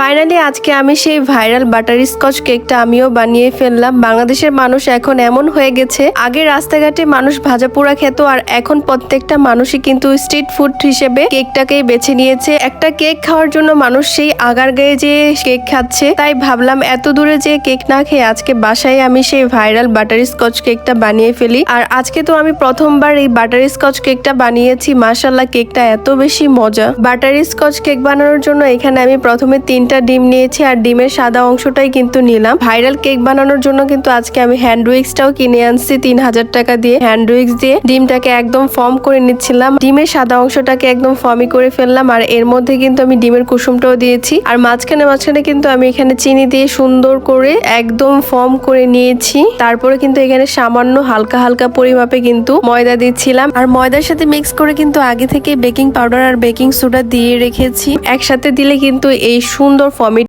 Finally আজকে আমি সেই ভাইরাল বাটার স্কচ কেকটা আমিও বানিয়ে ফেললাম। বাংলাদেশের মানুষ এখন এমন হয়ে গেছে, আগে রাস্তাঘাটে মানুষ ভাজা পোড়া খেত আর এখন প্রত্যেকটা মানুষই কিন্তু স্ট্রিট ফুড হিসেবে কেকটাকেই বেছে নিয়েছে। একটা কেক খাওয়ার জন্য মানুষ সেই আগার গায়ে যে কেক খাচ্ছে, তাই ভাবলাম এত দূরে যে কেক না খেয়ে আজকে বাসায় আমি সেই ভাইরাল বাটার স্কচ কেকটা বানিয়ে ফেলি। আর আজকে তো আমি প্রথমবার এই বাটার স্কচ কেকটা বানিয়েছি। মাসাল্লাহ কেকটা এত বেশি মজা। বাটার স্কচ কেক বানানোর জন্য এখানে আমি প্রথমে তিনটা ডিম নিয়েছি আর ডিমের সাদা অংশটাই কিন্তু নিলাম। ভাইরাল কেক বানানোর জন্য কিন্তু আজকে আমি হ্যান্ড উইক্সটাও কিনে আনছি তিন হাজার টাকা দিয়ে। হ্যান্ড উইক্স দিয়ে ডিমটাকে একদম ফর্ম করে নিচ্ছিলাম। ডিমের সাদা অংশটাকে একদম ফর্মই করে ফেললাম আর এর মধ্যে কিন্তু আমি ডিমের কুসুমটাও দিয়েছি। আর মাঝখানে মাঝখানে কিন্তু আমি এখানে চিনি দিয়ে সুন্দর করে একদম ফর্ম করে নিয়েছি। তারপরে কিন্তু এখানে সামান্য হালকা হালকা পরিমাপে কিন্তু ময়দা দিচ্ছিলাম। আর ময়দার সাথে মিক্স করে কিন্তু আগে থেকে বেকিং পাউডার আর বেকিং সোডা দিয়ে রেখেছি। একসাথে দিলে কিন্তু এই সুন্দর ফর্মি